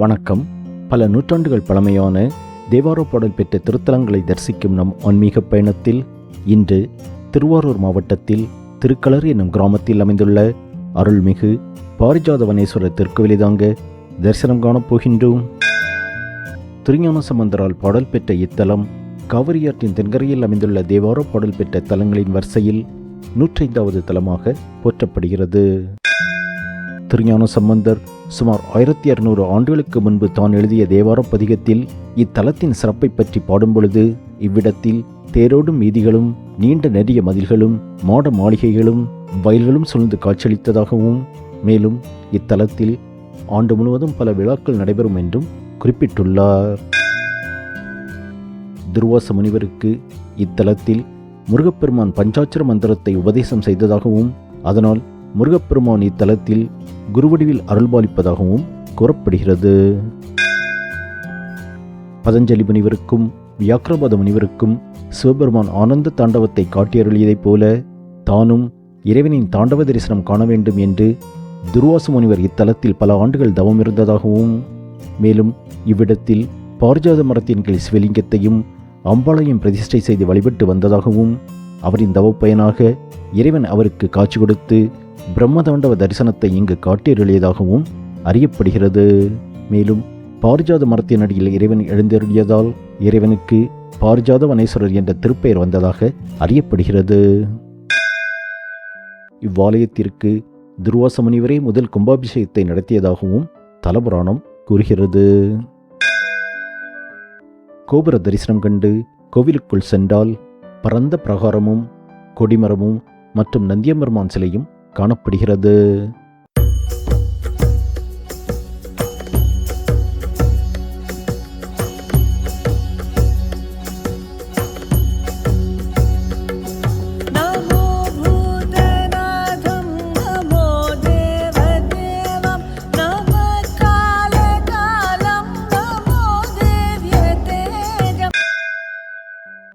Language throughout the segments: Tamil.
வணக்கம். பல நூற்றாண்டுகள் பழமையான தேவாரோ பாடல் பெற்ற திருத்தலங்களை தரிசிக்கும் நம் ஆன்மீக பயணத்தில் இன்று திருவாரூர் மாவட்டத்தில் திருக்களர் என்னும் கிராமத்தில் அமைந்துள்ள அருள்மிகு பாரிஜாதவனேஸ்வரர் திருக்கோவிலைதாங்க தரிசனம் காணப் போகின்றோம். திருஞான சம்பந்தரால் பாடல் பெற்ற இத்தலம் காவிரியாற்றின் தென்கரையில் அமைந்துள்ள தேவாரோ பாடல் பெற்ற தலங்களின் வரிசையில் நூற்றைந்தாவது தலமாக போற்றப்படுகிறது. திருஞான சம்பந்தர் சுமார் ஆயிரத்தி அறுநூறு ஆண்டுகளுக்கு முன்பு தான் எழுதிய தேவார பதிகத்தில் இத்தலத்தின் சிறப்பை பற்றி பாடும்பொழுது இவ்விடத்தில் தேரோடும் வீதிகளும் நீண்ட நெறிய மதில்களும் மாட மாளிகைகளும் வயல்களும் சூழ்ந்து காட்சியளித்ததாகவும் மேலும் இத்தலத்தில் ஆண்டு முழுவதும் பல விழாக்கள் நடைபெறும் என்றும் குறிப்பிட்டுள்ளார். துர்வாச முனிவருக்கு இத்தலத்தில் முருகப்பெருமான் பஞ்சாட்சர மந்திரத்தை உபதேசம் செய்ததாகவும் அதனால் முருகப்பெருமான் இத்தலத்தில் குருவடிவில் அருள்பாலிப்பதாகவும் கூறப்படுகிறது. பதஞ்சலி முனிவருக்கும் வியாக்கிரபாத முனிவருக்கும் சிவபெருமான் ஆனந்த தாண்டவத்தை காட்டியருளியதைப் போல தானும் இறைவனின் தாண்டவ தரிசனம் காண வேண்டும் என்று துர்வாச முனிவர் இத்தலத்தில் பல ஆண்டுகள் தவம் இருந்ததாகவும் மேலும் இவ்விடத்தில் பார்ஜாத மரத்தின் கீழ் சிவலிங்கத்தையும் அம்பாளையும் பிரதிஷ்டை செய்து வழிபட்டு வந்ததாகவும் அவரின் தவப்பயனாக இறைவன் அவருக்கு காட்சி கொடுத்து பிரம்மதாண்டவ தரிசனத்தை இங்கு காட்டியருளியதாகவும் அறியப்படுகிறது. மேலும் பாரிஜாத மரத்தின் அடியில் இறைவன் எழுந்தருளியதால் இறைவனுக்கு பாரிஜாத வனேஸ்வரர் என்ற திருப்பெயர் வந்ததாக அறியப்படுகிறது. இவ்வாலயத்திற்கு துர்வாச முனிவரே முதல் கும்பாபிஷேகத்தை நடத்தியதாகவும் தலபுராணம் கூறுகிறது. கோபுர தரிசனம் கண்டு கோவிலுக்குள் சென்றால் பரந்த பிரகாரமும் கொடிமரமும் மற்றும் நந்தியம்பெருமான் சிலையும் காணப்படுகிறது.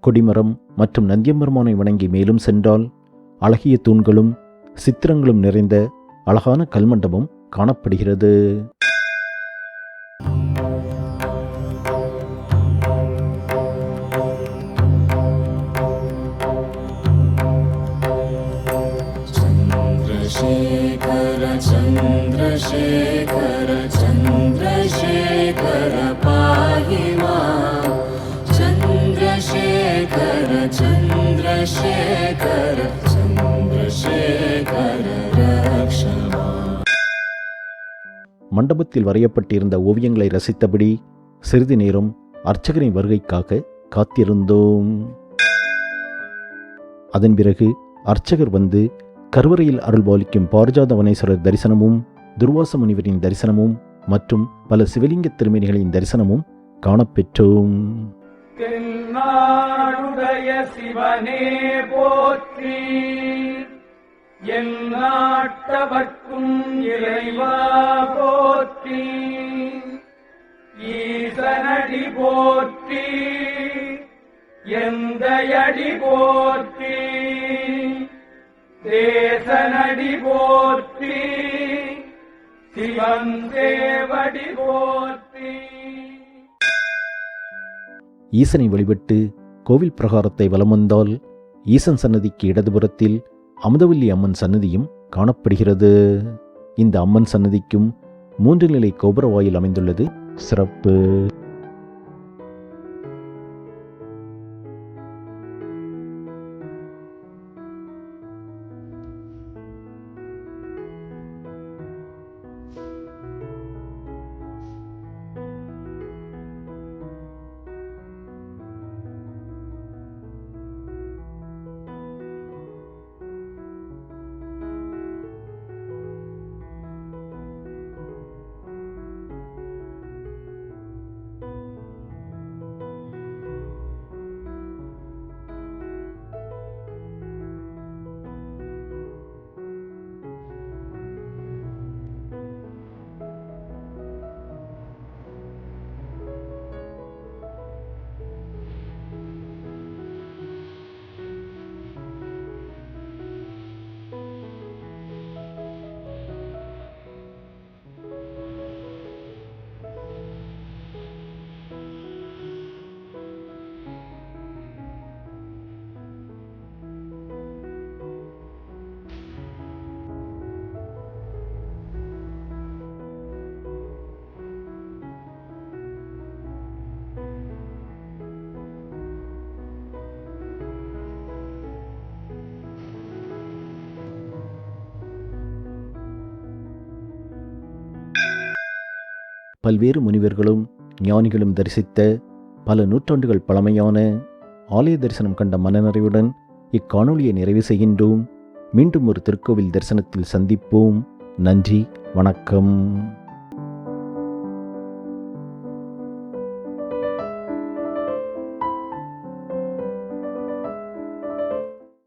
கொடிமரம் மற்றும் நந்தியம்பெருமானை வணங்கி மேலும் சென்றால் அழகிய தூண்களும் சித்திரங்களும் நிறைந்த அழகான கல்மண்டபம் காணப்படுகிறது चन्द्रशेखर चन्द्रशेखर चन्द्रशेखर மண்டபத்தில் வரையப்பட்டிருந்த ஓவியங்களை ரசித்தபடி சிறிது நேரம் அர்ச்சகரின் வருகைக்காக காத்திருந்தோம். அதன் பிறகு அர்ச்சகர் வந்து கருவறையில் அருள்பாலிக்கும் பாரிஜாதவனேஸ்வரர் தரிசனமும் துர்வாச முனிவரின் தரிசனமும் மற்றும் பல சிவலிங்க திருமணிகளின் தரிசனமும் காணப்பெற்றோம். தென்னாடுடைய சிவனே போற்றி என் நாட்டவர்க்கும் இறைவா போற்றி. ஈசனடி போற்றி. எந்த அடி போற்றி. தேசனடி போற்றி. சிவன் தேவடி போற்றி. ஈசனை வழிபட்டு கோவில் பிரகாரத்தை வலம் வந்தால் ஈசன் சன்னதிக்கு இடதுபுறத்தில் அமுதவல்லி அம்மன் சன்னதியும் காணப்படுகிறது. இந்த அம்மன் சன்னதிக்கும் மூன்று நிலை கோபுர வாயில் அமைந்துள்ளது சிறப்பு. பல்வேறு முனிவர்களும் ஞானிகளும் தரிசித்த பல நூற்றாண்டுகள் பழமையான ஆலய தரிசனம் கண்ட மனநிறைவுடன் இக்காணொளியை நிறைவு செய்கின்றோம். மீண்டும் ஒரு திருக்கோவில் தரிசனத்தில் சந்திப்போம். நன்றி வணக்கம்.